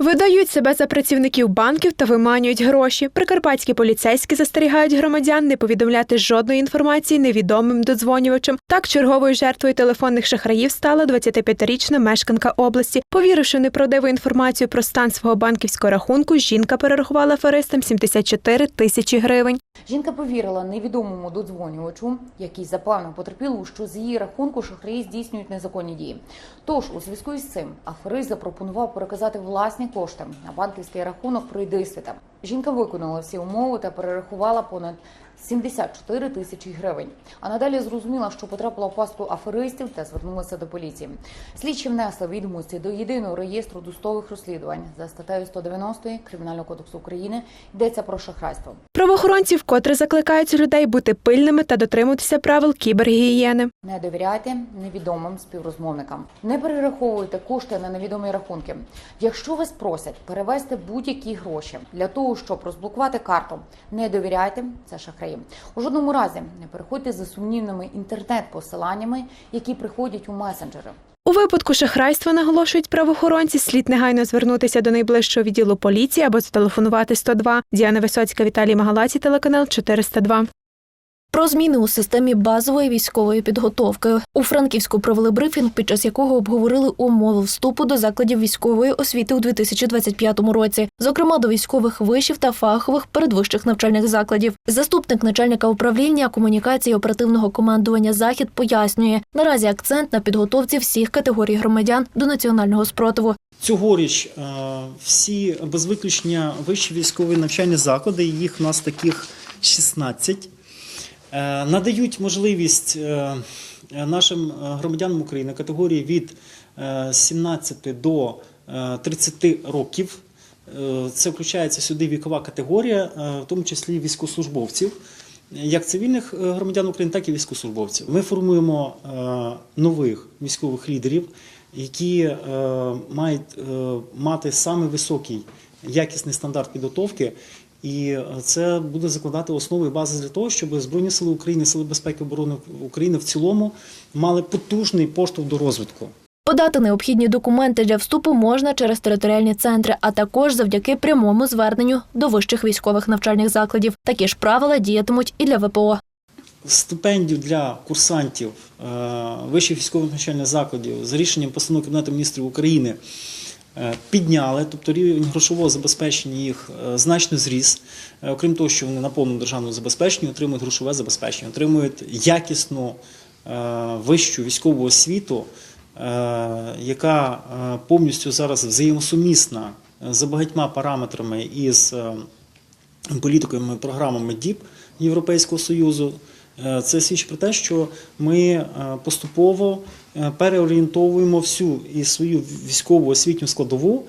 Видають себе за працівників банків та виманюють гроші. Прикарпатські поліцейські застерігають громадян не повідомляти жодної інформації невідомим додзвонювачам. Так черговою жертвою телефонних шахраїв стала 25-річна мешканка області. Повіривши в неправдиву інформацію про стан свого банківського рахунку, жінка перерахувала аферистам 74 тисячі гривень. Жінка повірила невідомому додзвонювачу, який запевнив потерпілу, що з її рахунку шахраї здійснюють незаконні дії. Тож у зв'язку із цим аферист запропонував переказати власні кошти на банківський рахунок пройдисвіта. Жінка виконала всі умови та перерахувала понад 74 тисячі гривень. А надалі зрозуміла, що потрапила в пастку аферистів та звернулася до поліції. Слідчі внесли відомості до єдиного реєстру досудових розслідувань за статтею 190 Кримінального кодексу України. Йдеться про шахрайство. Правоохоронці вкотре закликають людей бути пильними та дотримуватися правил кібергігієни. Не довіряйте невідомим співрозмовникам. Не перераховуйте кошти на невідомі рахунки. Якщо вас просять перевести будь-які гроші для того, щоб розблокувати карту, не довіряйте це шахраї. У жодному разі не переходьте за сумнівними інтернет-посиланнями, які приходять у месенджери. У випадку шахрайства наголошують правоохоронці, слід негайно звернутися до найближчого відділу поліції або зателефонувати 102. Діана Висоцька, Віталій Магалаці, телеканал 402. Про зміни у системі базової військової підготовки у Франківську провели брифінг, під час якого обговорили умови вступу до закладів військової освіти у 2025 році, зокрема до військових вишів та фахових передвищих навчальних закладів. Заступник начальника управління комунікації оперативного командування Захід пояснює, наразі акцент на підготовці всіх категорій громадян до національного спротиву. Цьогоріч е, всі без виключення вищі військові навчальні заклади, їх у нас таких 16, е, надають можливість е, нашим громадянам України категорії від е, 17 до е, 30 років. Е, Це включається сюди вікова категорія, е, в тому числі військовослужбовців, як цивільних е, громадян України, так і військовослужбовців. Ми формуємо е, нових військових лідерів, які е, мають е, мати саме високий якісний стандарт підготовки. І е, це буде закладати основу і бази для того, щоб Збройні сили України, сили безпеки оборони України в цілому мали потужний поштовх до розвитку. Подати необхідні документи для вступу можна через територіальні центри, а також завдяки прямому зверненню до вищих військових навчальних закладів. Такі ж правила діятимуть і для ВПО. Стипендію для курсантів е, вищих військових навчальних закладів за рішенням постанови Кабінету міністрів України підняли, тобто рівень грошового забезпечення їх е, значно зріс. Е, Окрім того, що вони на повному державному забезпеченні отримують грошове забезпечення, отримують якісну е, вищу військову освіту, е, яка е, повністю зараз взаємосумісна е, за багатьма параметрами із е, політиками, програмами ДІП Європейського Союзу. Е, Це свідчить про те, що ми е, поступово е, переорієнтовуємо всю і свою військову освітню складову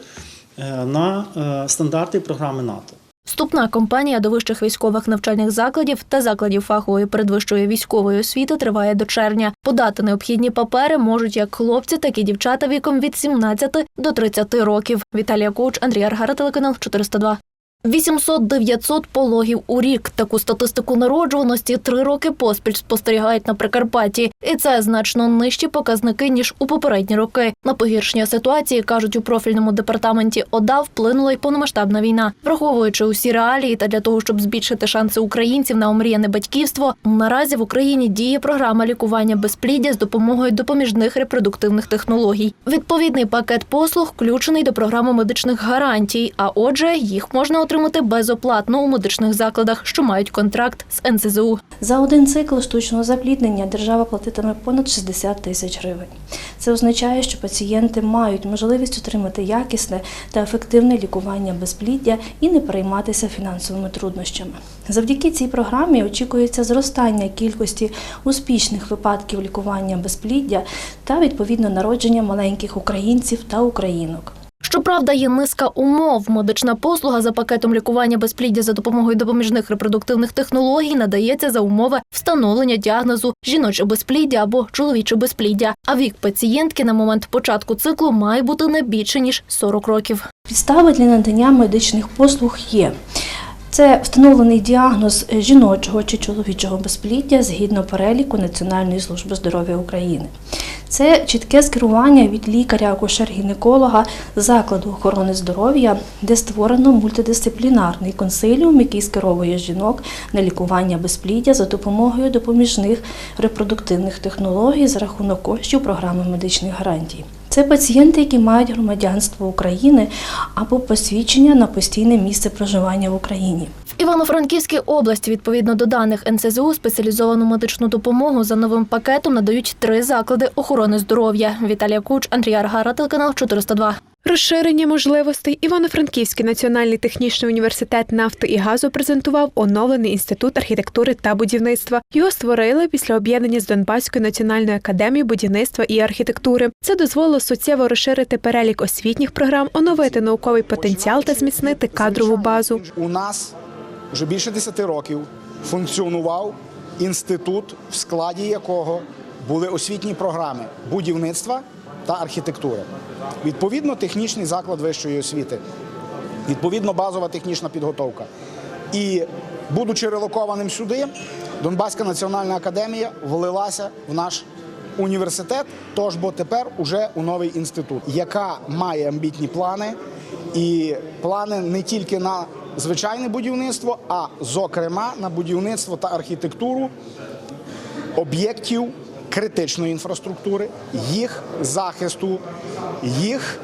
на стандарти програми НАТО. Вступна кампанія до вищих військових навчальних закладів та закладів фахової передвищої військової освіти триває до червня. Подати необхідні папери можуть як хлопці, так і дівчата віком від 17 до 30 років. Віталія Коуч, Андрій Аргара, телеканал 402. 800-900 пологів у рік. Таку статистику народжуваності три роки поспіль спостерігають на Прикарпатті. І це значно нижчі показники, ніж у попередні роки. На погіршення ситуації, кажуть у профільному департаменті ОДА, вплинула й повномасштабна війна. Враховуючи усі реалії та для того, щоб збільшити шанси українців на омріяне батьківство, наразі в Україні діє програма лікування безпліддя з допомогою допоміжних репродуктивних технологій. Відповідний пакет послуг включений до програми медичних гарантій, а отже, їх можна отримати безоплатно у медичних закладах, що мають контракт з НСЗУ. За один цикл штучного запліднення держава платитиме понад 60 тисяч гривень. Це означає, що пацієнти мають можливість отримати якісне та ефективне лікування безпліддя і не перейматися фінансовими труднощами. Завдяки цій програмі очікується зростання кількості успішних випадків лікування безпліддя та відповідно народження маленьких українців та українок. Щоправда, є низка умов. Медична послуга за пакетом лікування безпліддя за допомогою допоміжних репродуктивних технологій надається за умови встановлення діагнозу жіноче безпліддя або чоловіче безпліддя. А вік пацієнтки на момент початку циклу має бути не більше ніж 40 років. Підстави для надання медичних послуг є. Це встановлений діагноз жіночого чи чоловічого безпліддя згідно переліку Національної служби здоров'я України. Це чітке скерування від лікаря-акушер-гінеколога закладу охорони здоров'я, де створено мультидисциплінарний консиліум, який скеровує жінок на лікування безпліддя за допомогою допоміжних репродуктивних технологій за рахунок коштів програми медичних гарантій. Це пацієнти, які мають громадянство України або посвідчення на постійне місце проживання в Україні. В Івано-Франківській області, відповідно до даних НСЗУ, спеціалізовану медичну допомогу за новим пакетом надають три заклади охорони здоров'я. Віталія Куч, Андрій Аргара, телеканал 402. Розширення можливостей Івано-Франківський національний технічний університет нафти і газу презентував оновлений інститут архітектури та будівництва. Його створили після об'єднання з Донбаською національною академією будівництва і архітектури. Це дозволило суттєво розширити перелік освітніх програм, оновити науковий потенціал та зміцнити кадрову базу. У нас вже більше 10 років функціонував інститут, в складі якого були освітні програми будівництва та архітектури. Відповідно, технічний заклад вищої освіти, відповідно, базова технічна підготовка. І, будучи релокованим сюди, Донбаська національна академія влилася в наш університет, тож бо тепер уже у новий інститут, яка має амбітні плани, і плани не тільки на звичайне будівництво, а зокрема на будівництво та архітектуру об'єктів критичної інфраструктури, їх захисту, їх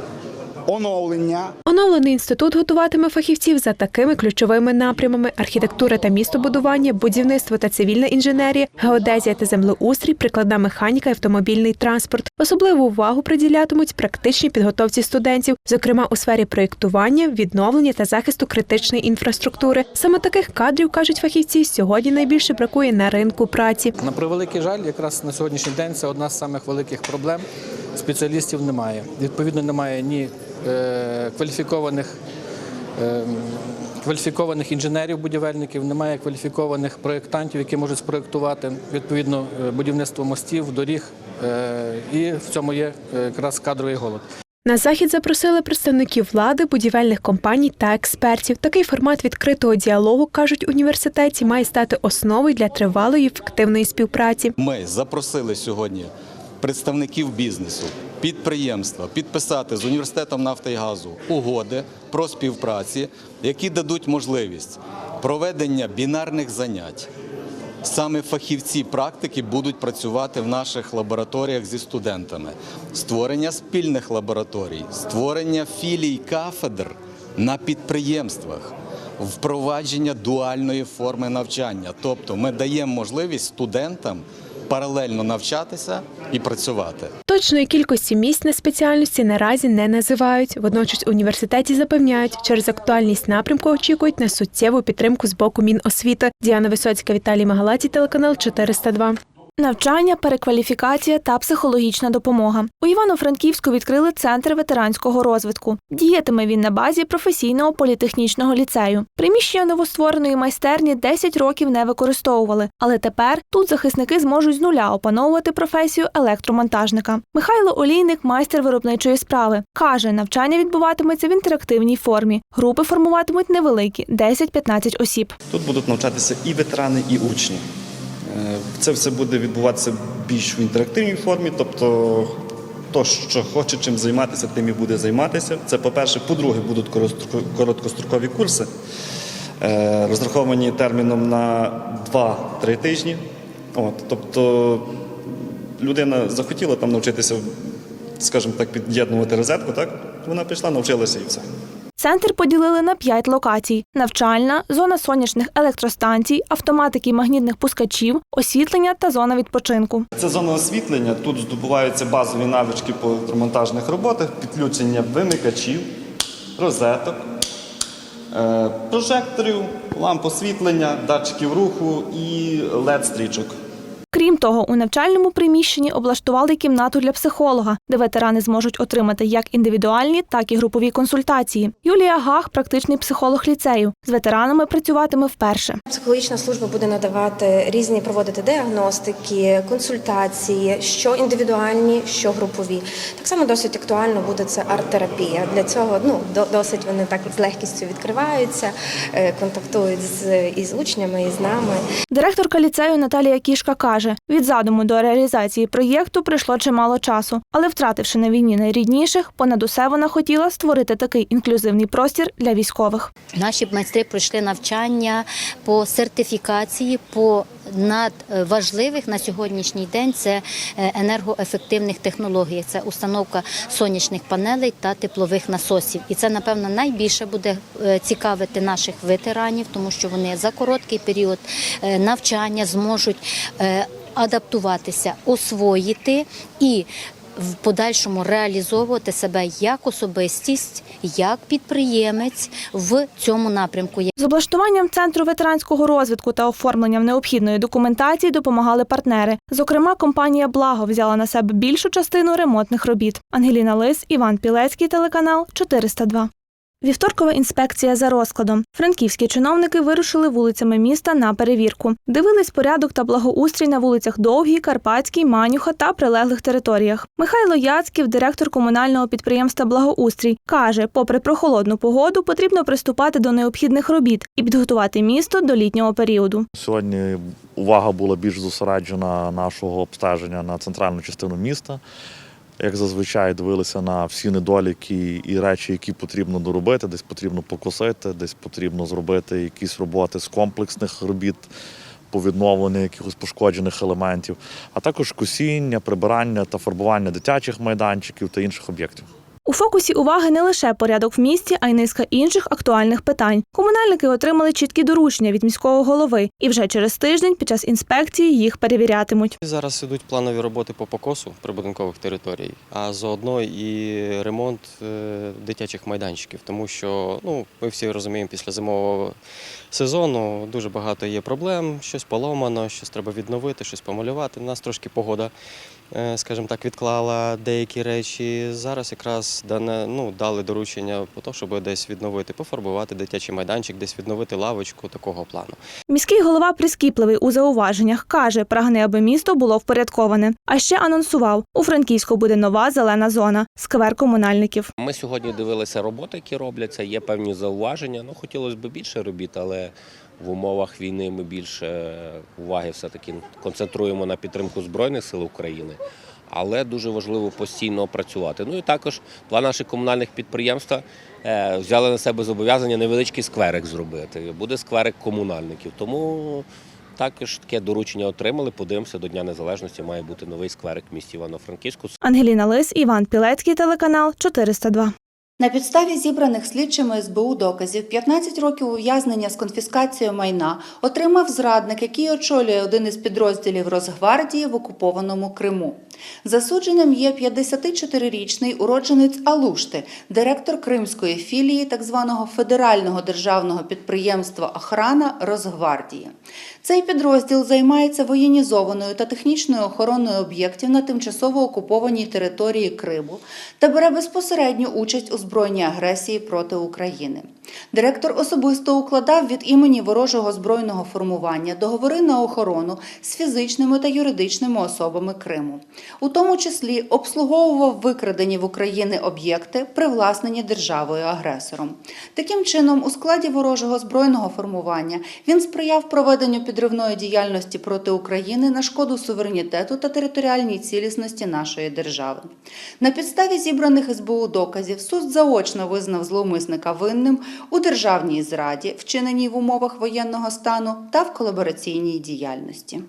оновлення, Оновлений інститут готуватиме фахівців за такими ключовими напрямами: архітектура та містобудування, будівництво та цивільна інженерія, геодезія та землеустрій, прикладна механіка і автомобільний транспорт. Особливу увагу приділятимуть практичній підготовці студентів, зокрема у сфері проєктування, відновлення та захисту критичної інфраструктури. Саме таких кадрів кажуть фахівці сьогодні найбільше бракує на ринку праці. На превеликий жаль, якраз на сьогоднішній день це одна з самих великих проблем. Спеціалістів немає. Відповідно, немає ні кваліфікованих. е, Кваліфікованих інженерів-будівельників, немає кваліфікованих проєктантів, які можуть спроєктувати відповідно е, будівництво мостів, доріг, е, і в цьому є е, якраз кадровий голод. На захід запросили представників влади, будівельних компаній та експертів. Такий формат відкритого діалогу кажуть університеті, має стати основою для тривалої ефективної співпраці. Ми запросили сьогодні представників бізнесу, підприємства підписати з університетом нафти і газу угоди про співпраці, які дадуть можливість проведення бінарних занять. Саме фахівці практики будуть працювати в наших лабораторіях зі студентами, створення спільних лабораторій, створення філій кафедр на підприємствах, впровадження дуальної форми навчання. Тобто ми даємо можливість студентам паралельно навчатися і працювати. Точної кількості місць на спеціальності наразі не називають. Водночас університеті запевняють, через актуальність напрямку очікують на суттєву підтримку з боку Міносвіти. Діана Висоцька, Віталій Магалаті, телеканал 402. Навчання, перекваліфікація та психологічна допомога. У Івано-Франківську відкрили центр ветеранського розвитку. Діятиме він на базі професійного політехнічного ліцею. Приміщення новоствореної майстерні 10 років не використовували, але тепер тут захисники зможуть з нуля опановувати професію електромонтажника. Михайло Олійник, майстер виробничої справи, каже, навчання відбуватиметься в інтерактивній формі. Групи формуватимуть невеликі 10-15 осіб. Тут будуть навчатися і ветерани, і учні. Е, Це все буде відбуватися більш в інтерактивній формі, тобто хто що хоче чим займатися, тим і буде займатися. Це по-перше. По-друге, будуть короткострокові курси, е, розраховані терміном на 2-3 тижні. От, тобто людина захотіла там навчитися, скажімо так, під'єднувати розетку, так? Вона пішла, навчилася і все. Центр поділили на п'ять локацій: навчальна, зона сонячних електростанцій, автоматики магнітних пускачів, освітлення та зона відпочинку. Це зона освітлення. Тут здобуваються базові навички по електромонтажних роботах, підключення вимикачів, розеток, е, прожекторів, ламп освітлення, датчиків руху і LED-стрічок. Крім того, у навчальному приміщенні облаштували кімнату для психолога, де ветерани зможуть отримати як індивідуальні, так і групові консультації. Юлія Гах, практичний психолог ліцею, з ветеранами працюватиме вперше. Психологічна служба буде надавати різні проводити діагностики, консультації, що індивідуальні, що групові. Так само досить актуально буде це арт-терапія. Для цього ну досить вони так з легкістю відкриваються, е, контактують з із учнями, і з нами. Директорка ліцею Наталія Кішка каже: від задуму до реалізації проєкту прийшло чимало часу, але втративши на війні найрідніших, понад усе вона хотіла створити такий інклюзивний простір для військових. Наші майстри пройшли навчання по сертифікації по надважливих на сьогоднішній день це е, енергоефективних технологій. Це установка сонячних панелей та теплових насосів. І це, напевно, найбільше буде е, цікавити наших ветеранів, тому що вони за короткий період е, навчання зможуть адаптуватися, освоїти і в подальшому реалізовувати себе як особистість, як підприємець в цьому напрямку. З облаштуванням центру ветеранського розвитку та оформленням необхідної документації допомагали партнери. Зокрема, компанія Благо взяла на себе більшу частину ремонтних робіт. Ангеліна Лис, Іван Пілецький, телеканал 402. Вівторкова інспекція за розкладом. Франківські чиновники вирушили вулицями міста на перевірку. Дивились порядок та благоустрій на вулицях Довгій, Карпатській, Манюха та прилеглих територіях. Михайло Яцьків, директор комунального підприємства Благоустрій, каже, попри прохолодну погоду, потрібно приступати до необхідних робіт і підготувати місто до літнього періоду. Сьогодні увага була більш зосереджена нашого обстеження на центральну частину міста. Як зазвичай дивилися на всі недоліки і речі, які потрібно доробити, десь потрібно покосити, десь потрібно зробити якісь роботи з комплексних робіт по відновленню якихось пошкоджених елементів, а також косіння, прибирання та фарбування дитячих майданчиків та інших об'єктів. У фокусі уваги не лише порядок в місті, а й низка інших актуальних питань. Комунальники отримали чіткі доручення від міського голови, і вже через тиждень під час інспекції їх перевірятимуть. Зараз ідуть планові роботи по покосу прибудинкових територій, а заодно і ремонт е, дитячих майданчиків, тому що ну ми всі розуміємо, після зимового сезону дуже багато є проблем, щось поломано, щось треба відновити, щось помалювати. Нас трошки погода, скажімо так, відклала деякі речі. Зараз якраз дане, ну, дали доручення по тому, щоб десь відновити, пофарбувати дитячий майданчик, десь відновити лавочку такого плану. Міський голова прискіпливий у зауваженнях каже, прагне, аби місто було впорядковане. А ще анонсував: у Франківську буде нова зелена зона сквер комунальників. Ми сьогодні дивилися роботи, які робляться. Є певні зауваження. Ну хотілося б більше робіт, але в умовах війни ми більше уваги все-таки концентруємо на підтримку Збройних сил України. Але дуже важливо постійно працювати. Ну і також два наші комунальних підприємства е, взяли на себе зобов'язання невеличкий скверик зробити. Буде скверик комунальників. Тому також таке доручення отримали. Подивимося, до Дня Незалежності має бути новий скверик в місті Івано-Франківську. Ангеліна Лис, Іван Пілецький, телеканал 402. На підставі зібраних слідчими СБУ доказів 15 років ув'язнення з конфіскацією майна отримав зрадник, який очолює один із підрозділів Росгвардії в окупованому Криму. Засудженим є 54-річний уродженець Алушти, директор кримської філії так званого федерального державного підприємства Охрана Росгвардії. Цей підрозділ займається воєнізованою та технічною охороною об'єктів на тимчасово окупованій території Криму та бере безпосередню участь у збройній агресії проти України. Директор особисто укладав від імені ворожого збройного формування договори на охорону з фізичними та юридичними особами Криму, у тому числі обслуговував викрадені в Україні об'єкти, привласнені державою-агресором. Таким чином, у складі ворожого збройного формування він сприяв проведенню підривної діяльності проти України на шкоду суверенітету та територіальній цілісності нашої держави. На підставі зібраних СБУ доказів суд заочно визнав зловмисника винним у державній зраді, вчиненій в умовах воєнного стану та в колабораційній діяльності.